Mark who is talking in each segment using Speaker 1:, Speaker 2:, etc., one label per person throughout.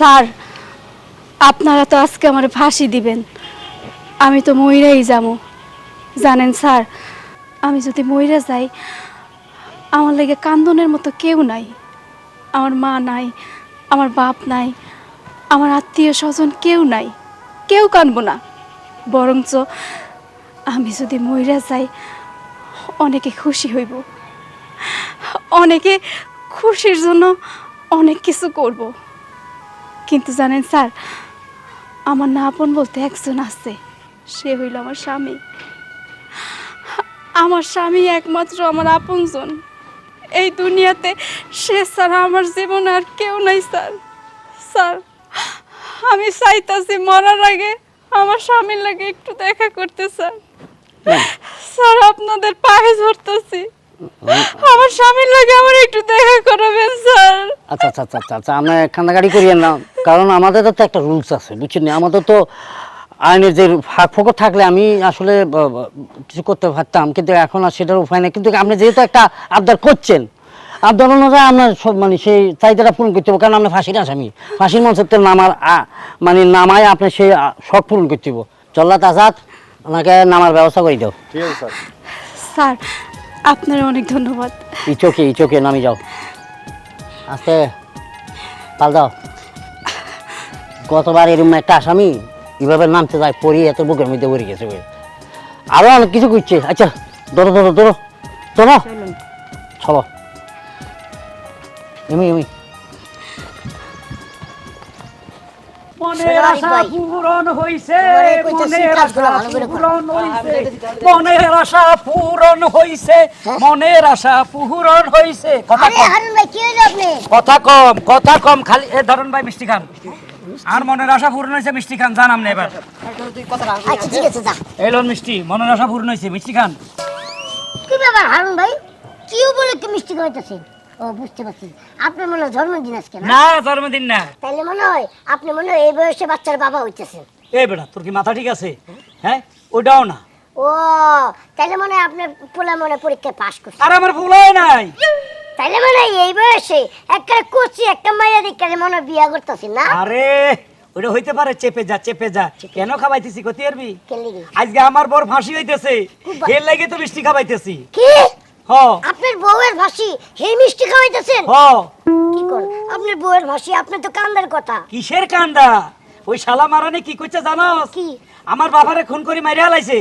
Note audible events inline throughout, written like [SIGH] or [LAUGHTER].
Speaker 1: Sir, আপনারা তো আজকে আমার ফাঁসি দিবেন। আমি তো ময়রাই যাব। জানেন স্যার, আমি যদি ময়রা যাই, আমার লেগে কান্দনের মতো কেউ নাই। আমার মা নাই, আমার বাপ নাই, আমার আত্মীয় স্বজন কেউ নাই। কেউ কানবো না। বরঞ্চ আমি যদি ময়রা যাই, অনেকে খুশি হইব। অনেকে খুশির জন্য অনেক কিছু করব। কিন্তু জানেন স্যার আমার না আপন বলতে একজন আছে। সে হইল আমার স্বামী। আমার স্বামী একমাত্র আমার আপনজন। এই দুনিয়াতে সে ছাড়া আমার জীবন আর কেউ নাই স্যার। স্যার আমি চাইতাছি মরার আগে আমার স্বামীর লাগে একটু দেখা করতে স্যার। স্যার আপনাদের পায়ে ধরতেছি। আমার স্বামীর লাগে আমার একটু দেখা করাবেন স্যার।
Speaker 2: আচ্ছা আচ্ছা আচ্ছা আচ্ছা আচ্ছা আমরা কান্নাকাটি করিয়েন না কারণ আমাদের তো একটা রুলস আছে বুঝছেন? আমাদের তো আইনের যে ফাঁক ফোকর থাকলে আমি আসলে কিছু করতে পারতাম কিন্তু এখন আর সেটার উপায় নেই। কিন্তু আপনি যেহেতু একটা আবদার করছেন আবদার অনুযায়ী আপনার সব মানে সেই চাহিদাটা পূরণ করতে হবে কারণ আমরা ফাঁসির আসামি। ফাঁসির মঞ্চের নামার মানে নামায় আপনি সেই শখ পূরণ করতে হবে। চল্লাত আজাদ ওনাকে নামার ব্যবস্থা করে দাও।
Speaker 3: ঠিক আছে স্যার।
Speaker 1: স্যার আপনার অনেক ধন্যবাদ।
Speaker 2: এই চোখে এই চোখে নামি যাও। আস্তে পাল দাও। গতবার এরকম একটা আসামি এভাবে নামতে যায় পড়ি এত বুকের মধ্যে পড়ে গেছে বলে। আরও অনেক কিছু করছে আচ্ছা ধরো ধরো ধরো। চলো। চলো। এমনি এমি।
Speaker 4: মনের আশা পূরণ হইছে মনের আশা পূরণ হইছে। মনের আশা পূরণ হইছে মনের আশা পূরণ হইছে। কথা কম। কথা কম কথা কম খালি এ ধরুন ভাই মিষ্টি খান। আর মনের আশা পূরণ হয়েছে মিষ্টি খান জানাম না এবার।
Speaker 5: আচ্ছা ঠিক আছে যা
Speaker 4: এই লোন মিষ্টি মনের আশা পূরণ হয়েছে মিষ্টি খান।
Speaker 5: কি ব্যাপার হারুন ভাই? কি বলে কি মিষ্টি খাইতেছেন ও বুঝতে পারছি। আপনার মনে হয় জন্মদিন আজকে না?
Speaker 4: না জন্মদিন না।
Speaker 5: তাইলে মনে হয় আপনি মনে হয় এই বয়সে বাচ্চার বাবা হইতেছেন।
Speaker 4: এই বেটা তোর কি মাথা ঠিক আছে? হ্যাঁ? ওটাও না।
Speaker 5: ও তাইলে মনে হয় আপনার পোলা মনে পরীক্ষায় পাশ করছে।
Speaker 4: আর আমার ভুল নাই।
Speaker 5: তাইলে মনে হয় এই বয়সে একটা করছি একটা মাইয়া দেখে মনে হয় বিয়া না?
Speaker 4: আরে ওটা হইতে পারে চেপে যা চেপে যা। কেন খাবাইতেছি কতি আরবি আজকে আমার বর ফাঁসি হইতেছে। এর লাগে তো মিষ্টি খাবাইতেছি।
Speaker 5: কি? আপনার বউয়ের ভাসি সেই মিষ্টি খাওয়াইতেছেন? কি কর আপনার বউয়ের ভাসি আপনার তো কান্দার কথা।
Speaker 4: কিসের কান্দা? ওই শালা মারানে কি করছে জানোস?
Speaker 5: কি?
Speaker 4: আমার বাবারে খুন করে মাইরে হালাইছে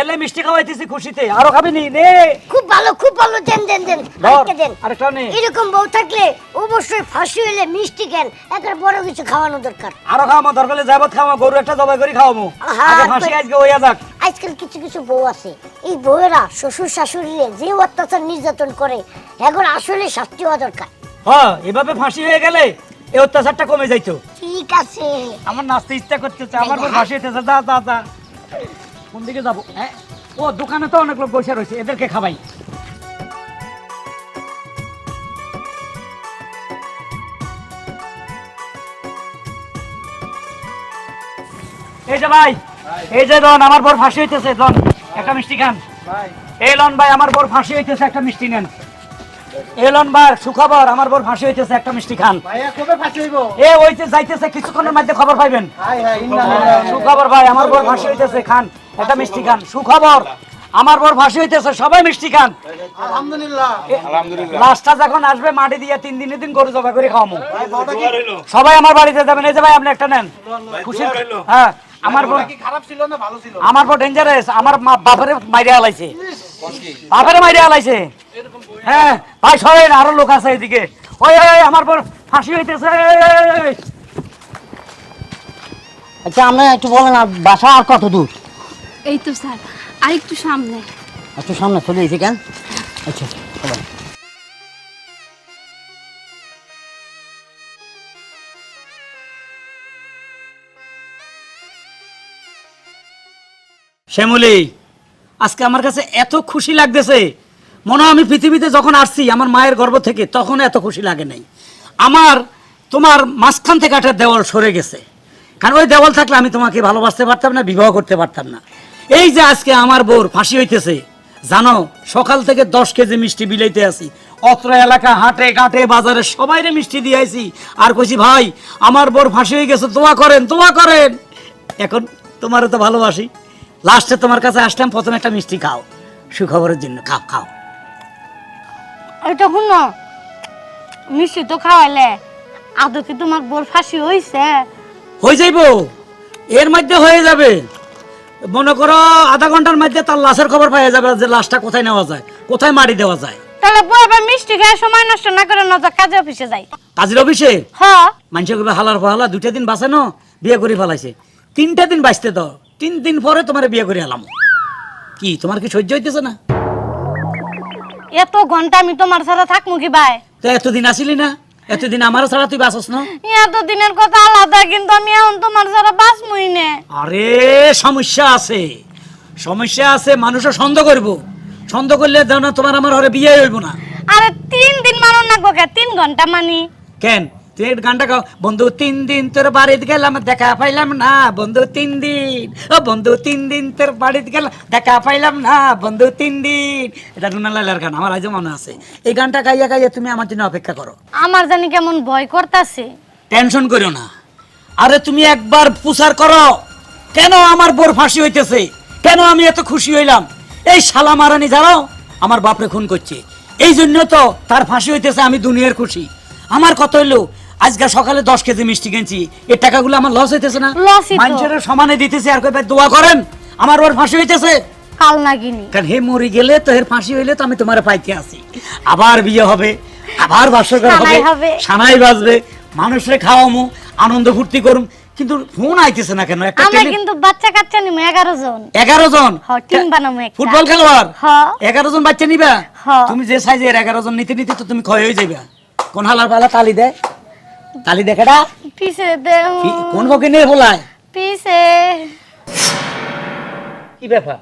Speaker 4: এলে মিষ্টি খাওয়াইতেছি খুশিতে। আরও খাবি নি? নে।
Speaker 5: খুব ভালো খুব ভালো। দেন দেন দেন। আরেকটা দেন।
Speaker 4: আরেকটা নে।
Speaker 5: এরকম বউ থাকলে অবশ্যই ফাঁসি হইলে মিষ্টি কেন একটা বড় কিছু খাওয়ানো দরকার।
Speaker 4: আরও খাওয়ামো দরকার হলে যাবত খাওয়ামো গরু একটা জবাই করে খাওয়ামো। আগে ফাঁসি আজকে হইয়া যাক।
Speaker 5: আজকাল কিছু কিছু বউ আছে। এই বউয়েরা শ্বশুর শাশুড়িরে যে অত্যাচার নির্যাতন করে এখন আসলে শাস্তি হওয়া দরকার।
Speaker 4: হ এভাবে ফাঁসি হয়ে গেলে এই অত্যাচারটা কমে যাইতো।
Speaker 5: ঠিক আছে।
Speaker 4: আমার নাচতে ইচ্ছা করতেছে আমার বউ ফাঁসি হইতেছে যা যা যা। কোন দিকে যাব? হ্যাঁ ও দোকানে তো অনেক লোক বসে রয়েছে এদেরকে খাবাই। এই যে ভাই এই যে লন আমার বর ফাঁসি হইতেছে লন একটা মিষ্টি খান। এই লন ভাই আমার বর ফাঁসি হইতেছে একটা মিষ্টি নেন। এই লন সুখবর আমার বর ফাঁসি হইতেছে একটা মিষ্টি খান।
Speaker 3: ভাইয়া কবে ফাঁসি হইব?
Speaker 4: এ হইতে যাইতেছে কিছুক্ষণের মধ্যে খবর পাইবেন।
Speaker 3: হাই হাই ইন্না
Speaker 4: সুখবর ভাই আমার বর ফাঁসি হইতেছে খান একটা মিষ্টি খান। সুখবর আমার বর ফাঁসি হইতেছে সবাই মিষ্টি খান।
Speaker 3: আলহামদুলিল্লাহ।
Speaker 4: লাস্টটা যখন আসবে মাটি দিয়ে তিন দিনে দিন গরু জবা করে খাওয়ামো।
Speaker 3: ভাই বউটা কি?
Speaker 4: সবাই আমার বাড়িতে যাবেন। এই যে ভাই আপনি একটা নেন। খুশি হ্যাঁ। আমার বর
Speaker 3: কি খারাপ ছিল না ভালো ছিল?
Speaker 4: আমার বর ডেঞ্জারাস আমার মা- বাপেরে মাইরে আলাইছে। বাপেরে মাইরে আলাইছে। হ্যাঁ ভাই সবাই আরও লোক আছে এদিকে। ওই ওই, আমার বর ফাঁসি হইতেছে।
Speaker 2: আচ্ছা আমরা একটু বলেন আর বাসা আর কত দূর?
Speaker 1: এই তো স্যার আরেকটু সামনে।
Speaker 2: একটু সামনে চলে এসে কেন? আচ্ছা।
Speaker 4: শ্যামলি, আজকে আমার কাছে এত খুশি লাগতেছে। মনে হয় আমি পৃথিবীতে যখন আসছি, আমার মায়ের গর্ভ থেকে তখন এত খুশি লাগে নাই। আমার, তোমার মাঝখান থেকে একটা দেওয়াল সরে গেছে। কারণ ওই দেওয়াল থাকলে আমি তোমাকে ভালোবাসতে পারতাম না, বিবাহ করতে পারতাম না। এই যে আজকে আমার বোর ফাঁসি হইতেছে, জানো, সকাল থেকে দশ কেজি মিষ্টি বিলাইতে আছি অত্র এলাকা, হাটে ঘাটে, বাজারে সবাইরে মিষ্টি দিয়েছি আর কইছি, ভাই, আমার বোর ফাঁসি হয়ে গেছে, দোয়া করেন দোয়া করেন। এখন তোমারও তো ভালোবাসি। লাস্টে তোমার কাছে আসলাম প্রথমে একটা মিষ্টি খাও। সুখবরের জন্য খাও খাও।
Speaker 6: এটা শুনো মিষ্টি তো খাওয়াইলে আদৌ কি তোমার বোর ফাঁসি হইছে?
Speaker 4: হয়ে যাইব। এর মধ্যে হয়ে যাবে। মনে করো আধা ঘণ্টার মধ্যে তার লাশের খবর পাওয়া যাবে যে লাশটা কোথায় নেওয়া যায় কোথায় মারি দেওয়া যায়।
Speaker 6: তাহলে বউ এবার মিষ্টি খেয়ে সময় নষ্ট না করে নজর কাজে অফিসে যাই
Speaker 4: কাজের অফিসে?
Speaker 6: হ
Speaker 4: মানুষের কবে হালার ফালা দুইটা দিন বাঁচে না বিয়ে করে ফেলাইছে। তিনটা দিন বাঁচতে তো তিন দিন পরে তোমার বিয়ে করে এলাম। কি তোমার কি সহ্য হইতেছে না?
Speaker 6: এত ঘণ্টা আমি তোমার ছাড়া থাকব কি ভাই?
Speaker 4: তো এতদিন আসিলি না? এতদিন আমারও ছাড়া তুই বাঁচস না?
Speaker 6: এত দিনের কথা আলাদা কিন্তু আমি এখন তোমার ছাড়া বাঁচবই না।
Speaker 4: আরে সমস্যা আছে। সমস্যা আছে মানুষও সন্দেহ করব। সন্দেহ করলে দাও না তোমার আমার ঘরে বিয়ে হইব না।
Speaker 6: আরে তিন দিন মানুষ না গোকে তিন ঘণ্টা মানি।
Speaker 4: কেন? এই গানটা গাও। বন্ধু তিন দিন তোর বাড়িতে গেলাম দেখা পাইলাম না। বন্ধু তিন দিন। ও বন্ধু তিন দিন তোর বাড়িতে গেলাম দেখা পাইলাম না। বন্ধু তিন দিন। এটা রুনা গান আমার আজও মনে আছে। এই গানটা গাইয়া গাইয়া তুমি আমার জন্য অপেক্ষা করো।
Speaker 6: আমার জানি কেমন ভয় করতেছে।
Speaker 4: টেনশন করো না। আরে তুমি একবার পুষার করো। কেন আমার বোর ফাঁসি হইতেছে? কেন আমি এত খুশি হইলাম? এই শালা মারানি জানো আমার বাপরে খুন করছে। এই জন্য তো তার ফাঁসি হইতেছে আমি দুনিয়ার খুশি। আমার কত হইল আজকে সকালে দশ কেজি মিষ্টি কিনছি। এই টাকাগুলো আমার লস হইতেছে না।
Speaker 6: তো।
Speaker 4: মানুষের সমানে দিতেছে আর কবে দোয়া করেন আমার ওর ফাঁসি হইতেছে।
Speaker 6: কাল নাগিনি
Speaker 4: কারণ হে মরে গেলে তো এর ফাঁসি হইলে তো আমি তোমার পাইতে আছি। আবার বিয়ে হবে আবার হবে
Speaker 6: সানাই হবে।
Speaker 4: সানাই বাজবে মানুষরে খাওয়ামু আনন্দ ফুর্তি করুম। কিন্তু ফোন আইতেছে না কেন? একটা
Speaker 6: আমরা
Speaker 4: টেলি-
Speaker 6: কিন্তু বাচ্চা কাচ্চা নিমু এগারো জন।
Speaker 4: এগারো জন?
Speaker 6: হ, টিম বানামু একটা।
Speaker 4: ফুটবল খেলোয়াড়?
Speaker 6: হ।
Speaker 4: এগারো জন বাচ্চা নিবা?
Speaker 6: হ।
Speaker 4: তুমি যে সাইজের এগারো জন নিতে নিতে তো তুমি ক্ষয় হয়ে যাবে কোন হালার পালা তালি দেয়? তালি দেখাটা
Speaker 6: পিছে দেও।
Speaker 4: কোন বকে নিয়ে বলায়?
Speaker 6: পিছে।
Speaker 4: কি ব্যাপার?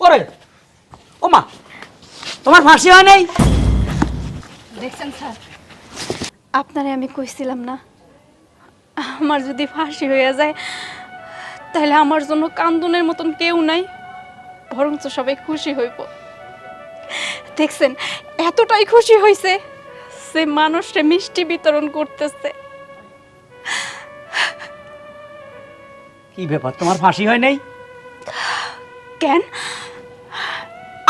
Speaker 4: ওরে ও মা তোমার ফাঁসি হয় নাই?
Speaker 1: দেখছেন স্যার আপনারে আমি কইছিলাম না আমার যদি ফাঁসি হয়ে যায় তাহলে আমার জন্য কান্দনের মতন কেউ নাই বরঞ্চ সবাই খুশি হইব। দেখছেন এতটাই খুশি হয়েছে সে মানুষটা মিষ্টি বিতরণ করতেছে।
Speaker 4: কি ব্যাপার তোমার ফাঁসি হয় নাই?
Speaker 1: কেন?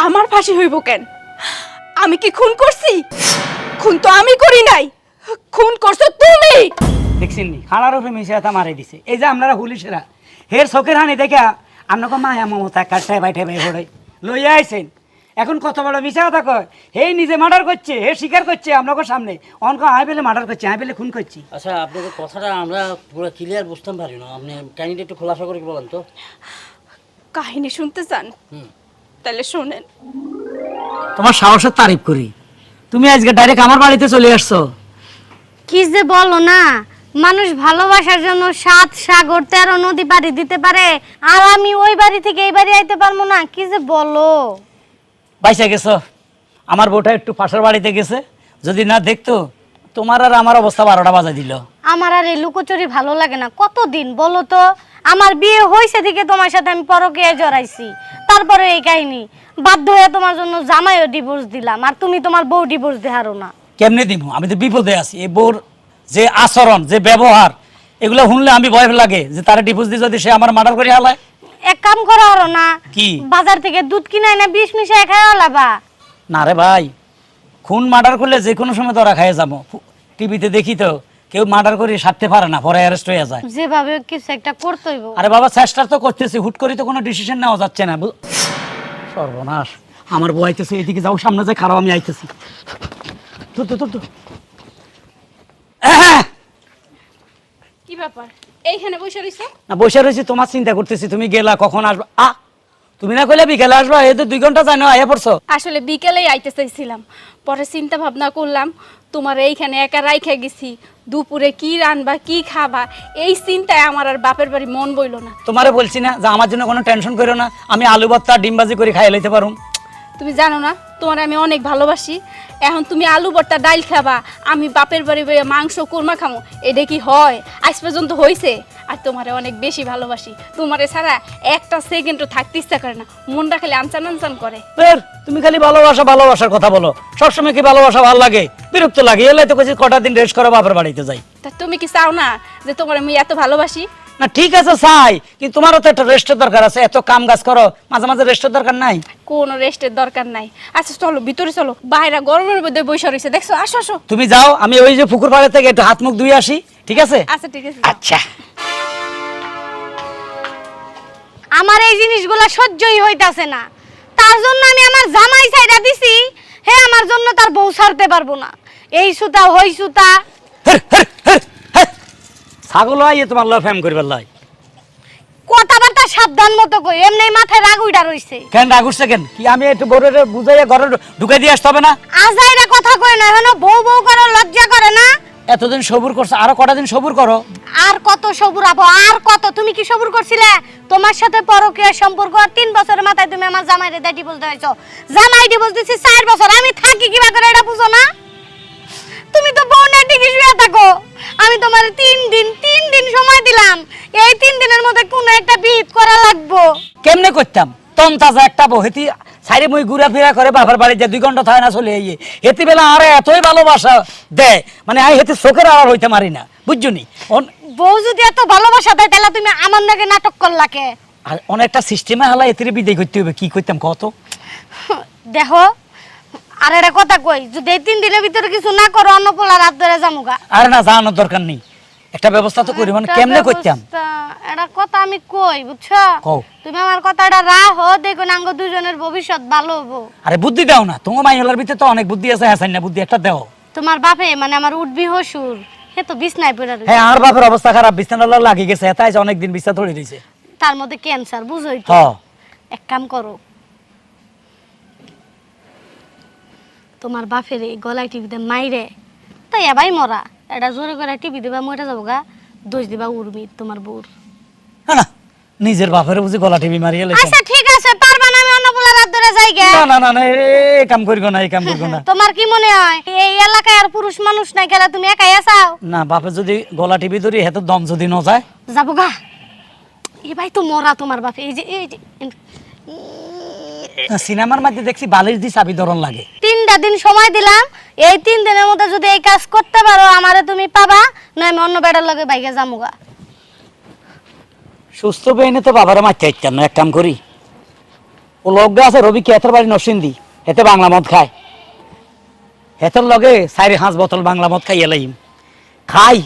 Speaker 1: আমার ফাঁসি হইব কেন? আমি কি খুন করছি? খুন তো আমি করি নাই। খুন করছ তুমি!
Speaker 4: দেখছেন নি উপরে মিশে হাতা মারে দিছে। এই যে আপনারা হুলিশেরা হের চোখের হানি দেখা আপনাকে মায়া মমতা কাটতে বাইঠে বাই হড়ে লইয়া আইছেন। এখন কত বড় মিশা কথা কয়? হে নিজে মার্ডার করছে হে স্বীকার করছে আপনাকে সামনে। অনক আই পেলে মার্ডার করছে আই পেলে খুন করছি।
Speaker 2: আচ্ছা আপনাদের কথাটা আমরা পুরো ক্লিয়ার বুঝতে পারি না। আপনি কাহিনিটা একটু খোলাসা করে বলেন তো?
Speaker 1: কাহিনী শুনতে চান? তাহলে শোনেন।
Speaker 4: তোমার সাহসের তারিফ করি। তুমি আজকে ডাইরেক্ট আমার বাড়িতে চলে আসছো।
Speaker 6: কি যে বলো না মানুষ ভালোবাসার জন্য সাত সাগর তেরো নদী পাড়ি দিতে পারে আর আমি ওই বাড়ি থেকে এই বাড়ি আইতে পারব না। কি যে বলো।
Speaker 4: বাইসা গেছো? আমার বউটা একটু পাশের বাড়িতে গেছে। যদি না দেখতো তোমার আর আমার অবস্থা বারোটা বাজা দিল।
Speaker 6: আমার আর এই লুকোচুরি ভালো লাগে না। কতদিন বলো তো? আমার বিয়ে হয়েছে দিকে তোমার সাথে আমি পরকে জড়াইছি। তারপরে এই কাহিনী। বাধ্য হয়ে তোমার জন্য জামাইও ডিভোর্স দিলাম আর তুমি তোমার বউ ডিভোর্স দেহারো না।
Speaker 4: কেমনে দিব? আমি তো বিপদে আছি। এই বউর যে আচরণ যে ব্যবহার এগুলো শুনলে আমি ভয় লাগে যে তারা ডিভোর্স দিয়ে যদি সে আমার মার্ডার করে হালায়।
Speaker 6: এক কাম করো আরও না
Speaker 4: কি?
Speaker 6: বাজার থেকে দুধ কিনে না বিষ মিশাই খাওয়া লাবা।
Speaker 4: না রে ভাই খুন মার্ডার করলে যে কোনো সময় তোরা খাইয়ে যাব। টিভিতে দেখি তো কেউ মার্ডার করে সারতে পারে না পরে অ্যারেস্ট হয়ে যায়।
Speaker 6: যেভাবে কিছু একটা করতে হইব।
Speaker 4: আরে বাবা চেষ্টা তো করতেছি হুট করে তো কোনো ডিসিশন নেওয়া যাচ্ছে না সর্বনাশ। আমার বউ আইতেছে এদিকে যাও সামনে যাই খারাপ আমি আইতেছি। তো তো তো
Speaker 1: ব্যাপার? এইখানে বসে রইছো?
Speaker 4: না বসে রয়েছি তোমার চিন্তা করতেছি তুমি গেলা কখন আসবা? আ তুমি না কইলে বিকেলে আসবা এই তো দুই ঘণ্টা যায় না আয়া পড়ছো?
Speaker 1: আসলে বিকেলেই আইতে চাইছিলাম। পরে চিন্তা ভাবনা করলাম তোমার এইখানে একা রাইখে গেছি দুপুরে কি রানবা কি খাবা এই চিন্তায় আমার আর বাপের বাড়ি মন বইলো না।
Speaker 4: তোমারে বলছি না যে আমার জন্য কোনো টেনশন করো না আমি আলু ভর্তা ডিম ভাজি করে খাই লইতে পারুম।
Speaker 1: তুমি জানো না তোমার আমি অনেক ভালোবাসি এখন তুমি আলু ভর্তা ডাইল খাবা আমি বাপের বাড়ি বইয়া মাংস কোরমা খামো এটা কি হয়? আজ পর্যন্ত হয়েছে আর তোমারে অনেক বেশি ভালোবাসি। তোমারে ছাড়া একটা সেকেন্ডও থাকতে ইচ্ছা করে না। মনটা খালি আনচান আনচান করে।
Speaker 4: বের তুমি খালি ভালোবাসা ভালোবাসার কথা বলো। সবসময় কি ভালোবাসা ভালো লাগে? বিরক্ত লাগে। এলে তো কটা দিন রেস্ট করো বাপের বাড়িতে যাই।
Speaker 1: তা তুমি কি চাও না যে তোমার আমি এত ভালোবাসি?
Speaker 4: না ঠিক আছে চাই কিন্তু তোমারও তো একটা রেস্টের দরকার আছে। এত কাম কাজ করো মাঝে মাঝে রেস্টের দরকার নাই?
Speaker 1: কোনো রেস্টের দরকার নাই। আচ্ছা চলো ভিতরে চলো। বাইরে গরমের মধ্যে বসে রয়েছে দেখছ? আসো আসো।
Speaker 4: তুমি যাও আমি ওই যে পুকুর পাড়ে থেকে একটু হাত মুখ ধুয়ে আসি ঠিক আছে?
Speaker 1: আচ্ছা ঠিক আছে।
Speaker 4: আচ্ছা।
Speaker 6: আমার এই জিনিসগুলা সহ্যই হইতাছে না। তার জন্য আমি আমার জামাই সাইডা দিছি হে আমার জন্য তার বউ ছাড়তে পারব না। এই সুতা হই সুতা।
Speaker 4: ছাগল আইয়ে তোমার লয় ফ্যাম করবার লয়।
Speaker 6: কথাবার্তা সাবধান মতো কই এমনি মাথায় রাগ উইডা রইছে।
Speaker 4: কেন রাগ উঠছে কেন? কি আমি একটু বড় বুঝাইয়া ঘরে ঢুকাই দিয়ে আসতে হবে না?
Speaker 6: আজাইরা কথা কই না এখনও বউ বউ করে লজ্জা করে না?
Speaker 4: এতদিন সবুর করছ আরও কটা দিন সবুর করো?
Speaker 6: আর কত সবুর আবো আর কত তুমি কি সবুর করছিলে? তোমার সাথে পরকীয় সম্পর্ক আর তিন বছরের মাথায় তুমি আমার জামাইরে দেয় ডিভোর্স দিয়েছ জামাই ডিভোর্স দিছি চার বছর আমি থাকি কিবা করে এটা বুঝো না? তুমি তো বউনের দিকে শুয়ে থাকো। আমি তোমার তিন দিন দিন সময় দিলাম। এই তিন দিনের মধ্যে কোনো একটা বিহিত করা লাগবো।
Speaker 4: কেমনে করতাম? তন তাজা একটা বহেতি সাইডে মই ঘুরা ফিরা করে বাবার বাড়ি যে দুই ঘণ্টা থাকে না চলে আইয়ে। হেতি বেলা আরে এতই ভালোবাসা দেয় মানে আমি হেতি চোখের আর হইতে মারি না বুঝছ নি? অন-
Speaker 6: বউ যদি এত ভালোবাসা দেয় তাহলে তুমি আমার নাকি নাটক করলাকে
Speaker 4: আর অনেকটা সিস্টেমে হালা এতিরে বিদায় করতে হবে কি করতাম কত
Speaker 6: দেখো আর একটা কথা কই যদি এই তিন দিনের ভিতরে কিছু না করো অন্য পোলা রাত ধরে যামুগা।
Speaker 4: আরে না জানানোর দরকার নেই। একটা ব্যবস্থা তো করি মানে কেমনে করতাম?
Speaker 6: একটা কথা আমি কই বুঝছ?
Speaker 4: কও।
Speaker 6: তুমি আমার কথাটা রাহ দেখো নাঙ্গ দুজনের ভবিষ্যৎ ভালো হব।
Speaker 4: আরে বুদ্ধি দাও না তোমার মাইলার ভিতরে তো অনেক বুদ্ধি আছে হ্যাঁ না বুদ্ধি একটা দাও।
Speaker 6: তোমার বাপে মানে আমার উঠবি হসুর সে তো বিছনায় পড়ে রয়েছে
Speaker 4: হ্যাঁ আর বাপের অবস্থা খারাপ বিছানা লাগি গেছে এটাই অনেকদিন বিছনা ধরে দিয়েছে
Speaker 6: তার মধ্যে ক্যান্সার বুঝোই তো এক কাম করো। তোমার বাপের এই গলায় টিভিতে মাইরে তাই এবাই মরা। এটা জোরে করে টিভি দিবা মরে যাব গা। দোষ দিবা উর্মির তোমার বউর।
Speaker 4: না নিজের বাপের বুঝি গলা টিভি মারিয়ে লেছে
Speaker 6: আচ্ছা ঠিক আছে পারবা না আমি অন্য পোলা রাত ধরে যাই গে।
Speaker 4: না না না না এ এ কাম করিব না এই কাম করিব না। [LAUGHS]
Speaker 6: তোমার কি মনে হয় এই এলাকায় আর পুরুষ মানুষ নাই গেলে তুমি একাই আসাও
Speaker 4: না বাপে যদি গলা টিভি ধরি হেতো দম যদি ন যায়
Speaker 6: যাব গা। এ ভাই তো মরা তোমার বাপে এই যে এই যে
Speaker 4: সিনেমার মধ্যে দেখছি বালিশ দি চাবি ধরন লাগে।
Speaker 6: তিনটা দিন সময় দিলাম এই তিন দিনের মধ্যে যদি এই কাজ করতে পারো আমারে তুমি পাবা না আমি অন্য বেটার লগে বাইকে যামুগা।
Speaker 4: সুস্থ বেইনে তো বাবার মারতে ইচ্ছান না এক কাম করি। ও লোক আছে রবি কেতের বাড়ি নরসিংদী হেতে বাংলা মদ খায়। হেতের লগে চারি হাঁস বোতল বাংলা মদ খাইয়ে লাইম। খাই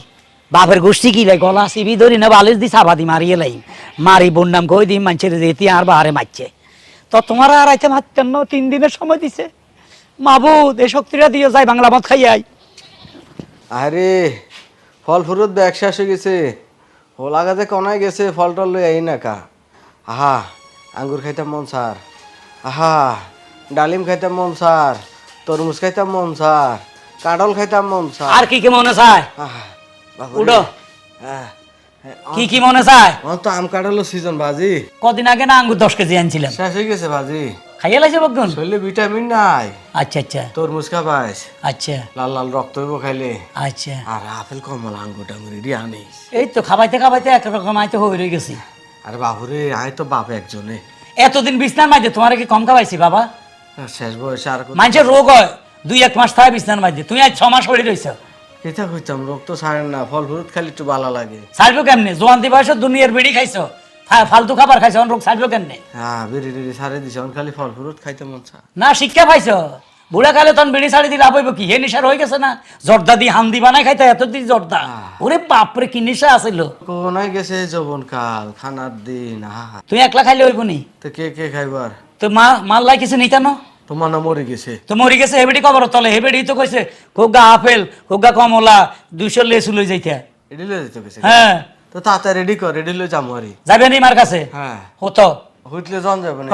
Speaker 4: বাপের গোষ্ঠী কি লাই গলা সিবি ধরি না বালিশ দি চাবা দি মারিয়ে লাইম। মারি বন্যাম কই দিম মানুষের যেতি আর বাহারে মারছে। তো তোমার আর আইতে মারতেন না তিন দিনের সময় দিছে। মাবুদ এই শক্তিটা দিয়ে যায় বাংলা মদ খাইয়াই
Speaker 7: আরে ফল ফুরুত ব্যাগ শেষ হয়ে গেছে। ও লাগাতে কনায় গেছে ফল টল লই আই না কা। আহা আঙ্গুর খাইতাম মন সার আহা ডালিম খাইতাম মন সার তরমুজ খাইতাম মন সার কাঁঠাল খাইতাম মন সার
Speaker 4: আর কি কি মনে চায়?
Speaker 7: আহা, বাবা
Speaker 4: উঠো।
Speaker 7: হ্যাঁ,
Speaker 4: কি কি মনে চায়?
Speaker 7: তো আম কাঁঠালো সিজন ভাজি
Speaker 4: কদিন আগে না আঙ্গুর দশ কেজি আনছিলাম
Speaker 7: শেষ হয়ে গেছে ভাজি
Speaker 4: খাইয়ে লাগছে বকুন
Speaker 7: শরীরে ভিটামিন নাই।
Speaker 4: আচ্ছা আচ্ছা।
Speaker 7: তরমুজ খাবাইস।
Speaker 4: আচ্ছা।
Speaker 7: লাল লাল রক্ত হইব খাইলে।
Speaker 4: আচ্ছা।
Speaker 7: আর আপেল কমলা আঙ্গুর টাঙ্গুর এটি আনিস।
Speaker 4: এই তো খাবাইতে খাবাইতে একরকম আইতে হয়ে রয়ে গেছি
Speaker 7: আর বাবুরে আয় তো বাপ একজনে।
Speaker 4: এতদিন বিছনার মাঝে তোমার কি কম খাবাইছি বাবা?
Speaker 7: শেষ বয়সে আর
Speaker 4: মানুষের রোগ হয় দুই এক মাস থাকে বিছনার মাঝে তুমি আজ ছ মাস হয়ে রয়েছ
Speaker 7: কেতা কইতাম রোগ তো ছাড়েন না ফল ফ্রুট খালি একটু ভালো লাগে।
Speaker 4: সারবো কেমনে? জোয়ান্তি বয়সে দুনিয়ার বেড়ি খাইছো? ফা- ফালতু খাবার খাইছো রোগ সারবো কেমনে?
Speaker 7: হ্যাঁ টেরি ছাড়ে দিছে এখন খালি ফল ফ্রুট খাইতে মন চা
Speaker 4: না শিক্ষা পাইছো? বুড়া কালে তখন বেড়ি ছাড়ি দিলে আবইব কি? হে নিশার হয়ে গেছে না? জর্দা দি হান্দি বানাই খাইতে এতদিন জর্দা। ওরে বাপরে কি নিশা আছিল।
Speaker 7: কোনায় গেছে যৌবন কাল খানার দিন আহা।
Speaker 4: তুই একলা খাইলে হইব নি
Speaker 7: তো কে কে খাইবার
Speaker 4: তো মা মাল্লাই কিছু নিতা না
Speaker 7: তোমার না মরে গেছে।
Speaker 4: তো মরি গেছে হেবেডি কবর তলে হেবেডি তো কইছে কোগা আপেল কোগা কমলা দুইশো লেসু লই যাইতে।
Speaker 7: রেডি লয়ে যেতে গেছে
Speaker 4: হ্যাঁ।
Speaker 7: তো তাতে রেডি কর রেডি লয়ে যাব আরি।
Speaker 4: যাবে নি মার কাছে?
Speaker 7: হ্যাঁ।
Speaker 4: হতো।
Speaker 7: হইতলে জন যাবে না?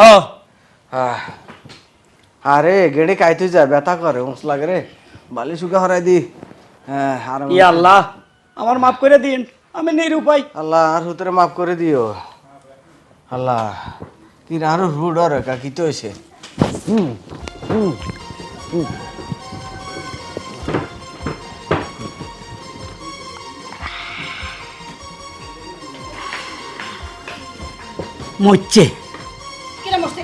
Speaker 7: হ্যাঁ আরে গেড়ে কাইতে যায় ব্যথা করে উঁস লাগে রে। বালি শুকা হরাই দি। হ্যাঁ আর
Speaker 4: ই আল্লাহ আমার মাফ করে দিন আমি নিরুপায়।
Speaker 7: আল্লাহ আর হুতরে মাফ করে দিও। আল্লাহ কি আরও রুড আর কা কি তো হইছে।
Speaker 4: মরছে
Speaker 1: কিরা মরছে?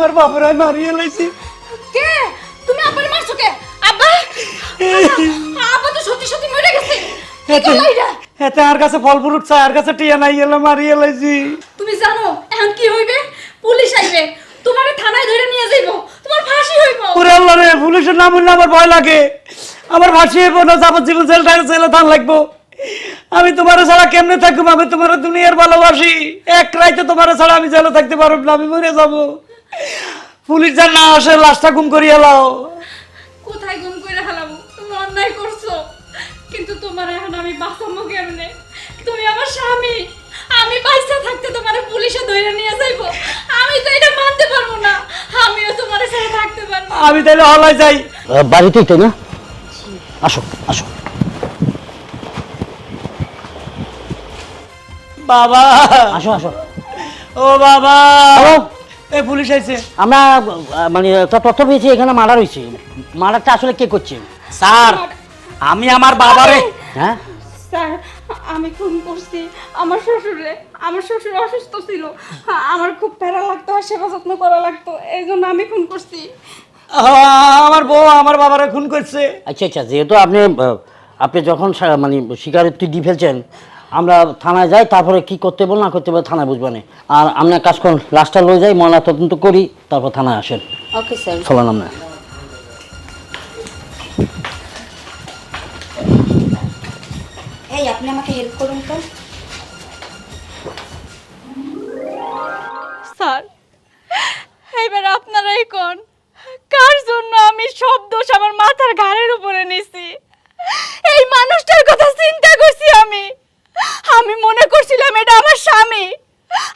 Speaker 4: আর বাপরে আমি মারিয়ে লাইছি।
Speaker 1: কে? তুমি আব্বারে মারছো কে? আব্বা? আব্বা তো সত্যি সত্যি মরে গেছে?
Speaker 4: এতে আর কাছে ফল ফুরুট চাই আর কাছে টিয়া নাই এলো মারিয়ে লাইছি
Speaker 1: তুমি জানো এখন কি হইবে পুলিশ আইবে তোমারে থানায় ধরে নিয়ে যাইবো তোমার ফাঁসি হইব
Speaker 4: ওরে আল্লাহ রে পুলিশের নাম শুনলে আমার ভয় লাগে। আমার ফাঁসি হইব না যাবজ্জীবন জেল টাকা জেলে থান লাগবো। আমি তোমার ছাড়া কেমনে থাকব আমি তোমার দুনিয়ার ভালোবাসি। এক রাইতে তোমার ছাড়া আমি জেলে থাকতে পারব না, আমি মরে যাব। পুলিশ যা না আসে, লাশটা গুম করিয়ে লাও।
Speaker 1: কোথায় গুম করে হালাবো তুমি অন্যায় করছ। কিন্তু তোমার এখন আমি বাঁচাবো কেমনে? তুমি আমার স্বামী। আমি পয়সা থাকতে তোমার পুলিশে ধরে নিয়ে যাইবো। আমি তো এটা মানতে পারব না। আমিও তোমার সাথে থাকতে পারব না।
Speaker 4: আমি তাহলে হলায় যাই।
Speaker 2: বাড়িতেই তাই না? আসো আসো।
Speaker 4: বাবা।
Speaker 2: আসো আসো।
Speaker 4: ও বাবা।
Speaker 2: হ্যালো?
Speaker 4: এ পুলিশ আইছে।
Speaker 2: আমরা আহ, মানে একটা তথ্য পেয়েছি এখানে মার্ডার হয়েছে মার্ডারটা আসলে কে করছে?
Speaker 4: স্যার আমি আমার বাবারে
Speaker 2: হ্যাঁ?
Speaker 1: স্যার আমি খুন করছি। আমার শ্বশুরে আমার শ্বশুর অসুস্থ ছিল। আমার খুব প্যারা লাগতো আর সেবা যত্ন করা লাগতো। এই জন্য আমি খুন করছি।
Speaker 4: আমার বউ আমার বাবারে খুন করছে।
Speaker 2: আচ্ছা আচ্ছা যেহেতু আপনি আপনি যখন মানে স্বীকারোক্তি দিয়ে ফেলছেন আমরা থানায় যাই তারপরে কি করতে বল না করতে বল থানায় বুঝবেন আর আমরা কাজ করুন লাস্টটা লয়ে যাই ময়না তদন্ত করি তারপর থানায় আসেন।
Speaker 8: ওকে স্যার
Speaker 2: চলেন আমরা
Speaker 8: এই আপনি আমাকে হেল্প করুন তো।
Speaker 1: স্যার, এবার আপনারাই কোন? কার জন্য আমি সব দোষ আমার মাথার ঘাড়ের উপরে নিছি? এই মানুষটার কথা চিন্তা করছি আমি। আমি মনে করছিলাম এটা আমার স্বামী।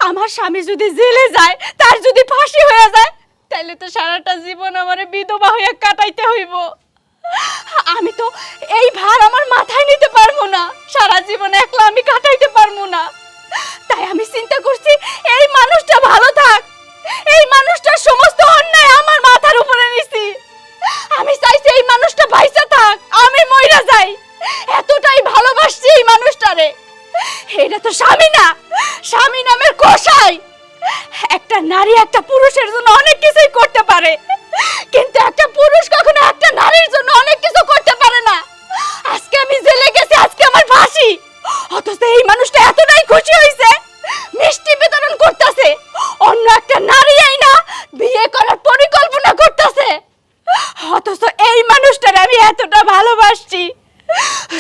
Speaker 1: আমার স্বামী যদি জেলে যায়, তার যদি ফাঁসি হয়ে যায় তাহলে তো সারাটা জীবন আমার বিধবা হয়ে কাটাইতে হইব। আমি তো এই ভার আমার মাথায় নিতে পারব না। সারা জীবন একলা আমি কাটাইতে পারব না। তাই আমি চিন্তা করছি, এই মানুষটা ভালো থাক। এই মানুষটার সমস্ত অন্যায় আমার মাথার উপরে নিছি। আমি চাইছি এই মানুষটা ভাইসা থাক, আমি মইরা যাই। এতটাই ভালোবাসছি এই মানুষটারে। এটা তো স্বামী অথচ এই মানুষটার আমি এতটা ভালোবাসছি।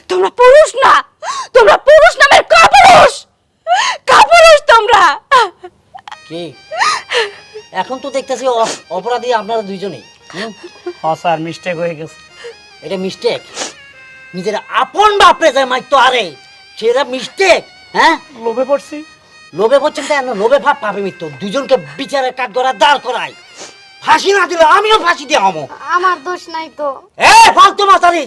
Speaker 1: তোমরা পুরুষ না তোমরা পুরুষ নামের কাপুরুষ। কাপুরুষ তোমরা।
Speaker 2: কি? এখন তো দেখতেছি অ- অপরাধী আপনারা দুইজনেই। হুম?
Speaker 4: হ স্যার মিস্টেক হয়ে গেছে।
Speaker 2: এটা মিস্টেক নিজের আপন বাপরে যায় মাইতো আরে সেটা মিস্টেক হ্যাঁ?
Speaker 4: লোভে পড়ছি।
Speaker 2: লোভে পড়ছেন তাই লোভে ভাব পাবে মৃত্যু। দুজনকে বিচারে কাঠ করা দাঁড় করাই ফাঁসি না দিলে আমিও ফাঁসি দিয়ে হমো
Speaker 6: আমার দোষ নাই তো।
Speaker 2: এ ফালতু মাতারি!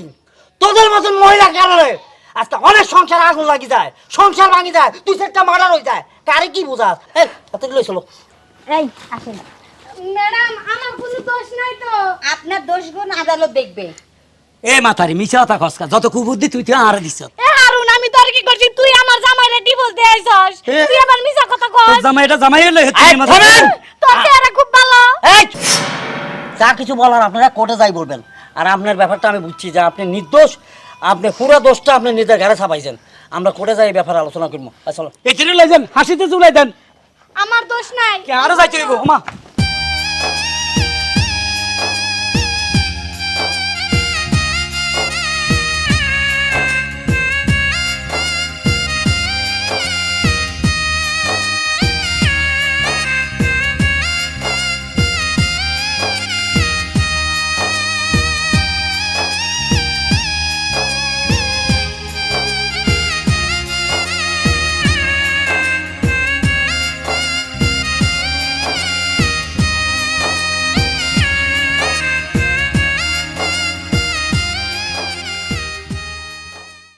Speaker 2: তোদের মতন মহিলা কারণে আজকে অনেক সংসার আগুন লাগি যায় সংসার ভাঙি যায় তুই একটা মার্ডার হয়ে যায়। কারে কি বোঝাস এই হাতে লই চলো।
Speaker 8: এই আসেন।
Speaker 6: ম্যাডাম আমার কোনো দোষ নাই তো।
Speaker 8: আপনার দোষ গুণ আদালত দেখবে।
Speaker 4: এ মাথারি মিছা কথা কসকা যত কুবুদ্ধি তুই তুই আর দিছ।
Speaker 6: এ হারুন আমি তোর কি করছি? তুই আমার জামাইরে ডিভোর্স দিয়ে আইছস? তুই আবার মিছা কথা কস?
Speaker 4: জামাই এটা জামাই হলে হেতু
Speaker 2: এই,
Speaker 4: মাথা
Speaker 2: থামেন!
Speaker 6: তোর চেহারা খুব ভালো
Speaker 2: এই! যা কিছু বলার আপনারা কোর্টে যাই বলবেন। আর আপনার ব্যাপারটা আমি বুঝছি যে আপনি নির্দোষ আপনি পুরো দোষটা আপনি নিজের ঘরে ছাপাইছেন। আমরা কোর্টে যাই এই ব্যাপারে আলোচনা করব। চলো।
Speaker 4: এখানে লাইছেন হাসিতে চুলাই দেন।
Speaker 6: আমার দোষ নাই।
Speaker 4: কে আরও যাইতে মা